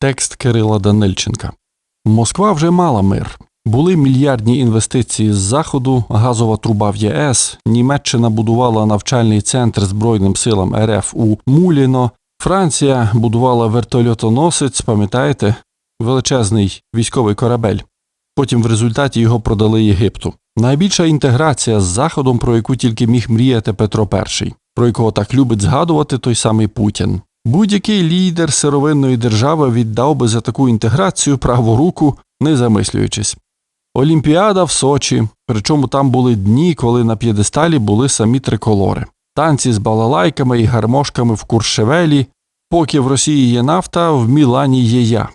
Текст Кирила Данильченка. Москва вже мала мир. Були мільярдні інвестиції з заходу, газова труба в ЄС. Німеччина будувала навчальний центр Збройним силам РФ у Муліно. Франція будувала вертольотоносець, пам'ятаєте, величезний військовий корабель. Потім в результаті його продали Єгипту. Найбільша інтеграція з Заходом, про яку тільки міг мріяти Петро І, про якого так любить згадувати той самий Путін. Будь-який лідер сировинної держави віддав би за таку інтеграцію праву руку, не замислюючись. Олімпіада в Сочі, причому там були дні, коли на п'єдесталі були самі триколори, танці з балалайками і гармошками в Куршевелі, поки в Росії є нафта, в Мілані є я.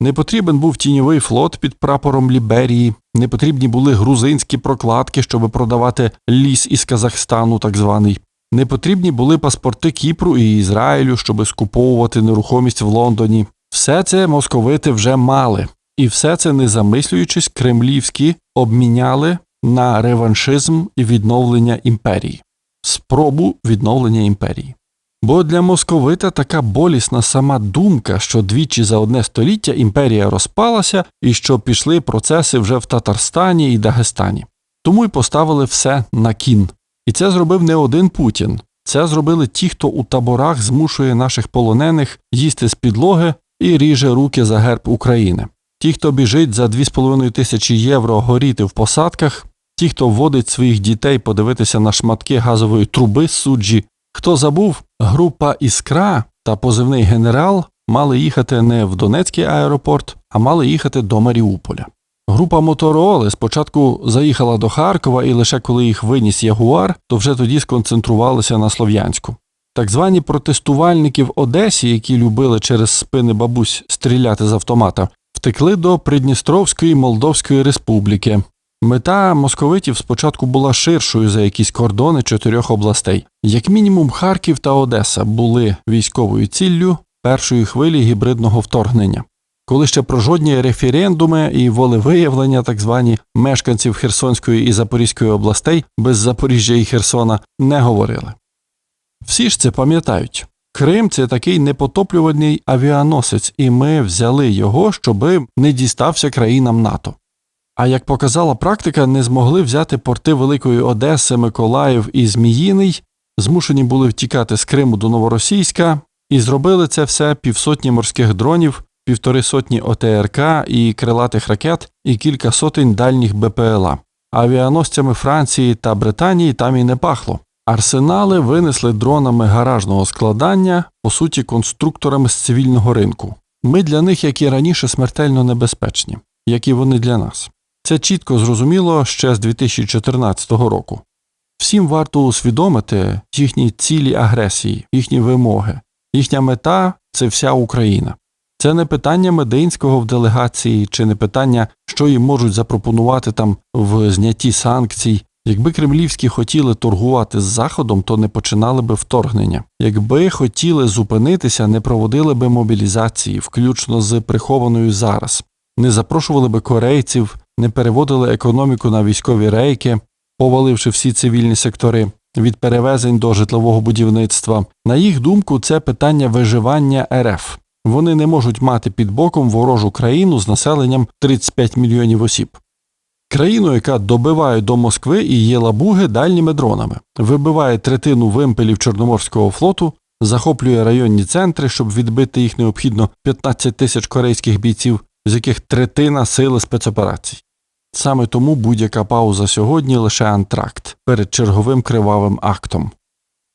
Не потрібен був тіньовий флот під прапором Ліберії, не потрібні були грузинські прокладки, щоб продавати ліс із Казахстану, так званий. Не потрібні були паспорти Кіпру і Ізраїлю, щоб скуповувати нерухомість в Лондоні. Все це московити вже мали, і все це, не замислюючись, кремлівські обміняли на реваншизм і відновлення імперії, спробу відновлення імперії. Бо для московита така болісна сама думка, що двічі за одне століття імперія розпалася і що пішли процеси вже в Татарстані і Дагестані. Тому й поставили все на кін. І це зробив не один Путін. Це зробили ті, хто у таборах змушує наших полонених їсти з підлоги і ріже руки за герб України. Ті, хто біжить за 2,5 тисячі євро горіти в посадках, ті, хто вводить своїх дітей подивитися на шматки газової труби суджі, хто забув, група Іскра та позивний генерал мали їхати не в Донецький аеропорт, а мали їхати до Маріуполя. Група Мотороли спочатку заїхала до Харкова, і лише коли їх виніс Ягуар, то вже тоді сконцентрувалися на Слов'янську. Так звані протестувальники в Одесі, які любили через спини бабусь стріляти з автомата, втекли до Придністровської Молдовської Республіки. Мета московитів спочатку була ширшою за якісь кордони чотирьох областей. Як мінімум, Харків та Одеса були військовою ціллю першої хвилі гібридного вторгнення. Коли ще про жодні референдуми і волевиявлення, так звані мешканців Херсонської і Запорізької областей без Запоріжжя і Херсона не говорили. Всі ж це пам'ятають. Крим це такий непотоплюваний авіаносець, і ми взяли його, щоби не дістався країнам НАТО. А як показала практика, не змогли взяти порти Великої Одеси, Миколаїв і Зміїний, змушені були втікати з Криму до Новоросійська, і зробили це все півсотні морських дронів, півтори сотні ОТРК і крилатих ракет, і кілька сотень дальніх БПЛА. Авіаносцями Франції та Британії там і не пахло. Арсенали винесли дронами гаражного складання, по суті, конструкторами з цивільного ринку. Ми для них, як і раніше, смертельно небезпечні, як і вони для нас. Це чітко зрозуміло ще з 2014 року. Всім варто усвідомити їхні цілі агресії, їхні вимоги, їхня мета це вся Україна. Це не питання Мединського в делегації, чи не питання, що їм можуть запропонувати там в знятті санкцій. Якби кремлівські хотіли торгувати з Заходом, то не починали би вторгнення. Якби хотіли зупинитися, не проводили би мобілізації, включно з прихованою зараз, не запрошували би корейців, не переводили економіку на військові рейки, поваливши всі цивільні сектори від перевезень до житлового будівництва. На їх думку, це питання виживання РФ. Вони не можуть мати під боком ворожу країну з населенням 35 мільйонів осіб. Країну, яка добиває до Москви і є лабуги дальніми дронами, вибиває третину вимпелів Чорноморського флоту, захоплює районні центри, щоб відбити їх необхідно 15 тисяч корейських бійців, з яких третина сили спецоперацій. Саме тому будь-яка пауза сьогодні лише антракт перед черговим кривавим актом.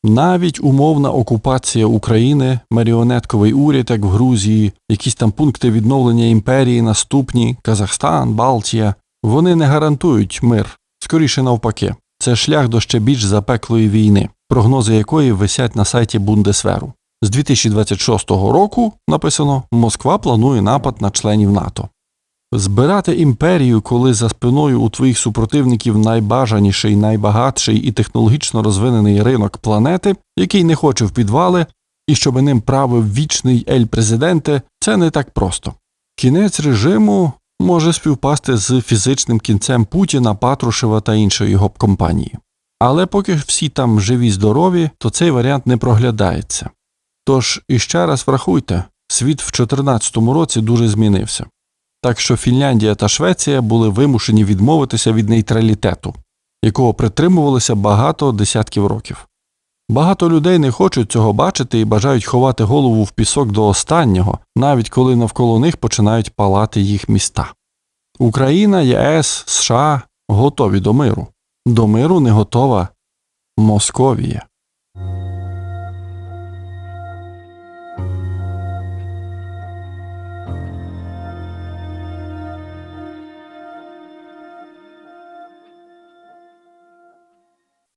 Навіть умовна окупація України, маріонетковий уряд, як в Грузії, якісь там пункти відновлення імперії наступні, Казахстан, Балтія, вони не гарантують мир, скоріше навпаки, це шлях до ще більш запеклої війни, прогнози якої висять на сайті Бундесверу. З 2026 року написано Москва планує напад на членів НАТО. Збирати імперію, коли за спиною у твоїх супротивників найбажаніший, найбагатший і технологічно розвинений ринок планети, який не хоче в підвали, і щоб ним правив вічний ель президенте, це не так просто. Кінець режиму може співпасти з фізичним кінцем Путіна, Патрушева та іншої його компанії. Але поки всі там живі здорові, то цей варіант не проглядається. Тож іще раз врахуйте, світ в 2014 році дуже змінився. Так що Фінляндія та Швеція були вимушені відмовитися від нейтралітету, якого притримувалися багато десятків років. Багато людей не хочуть цього бачити і бажають ховати голову в пісок до останнього, навіть коли навколо них починають палати їх міста. Україна, ЄС, США готові до миру. До миру не готова Московія.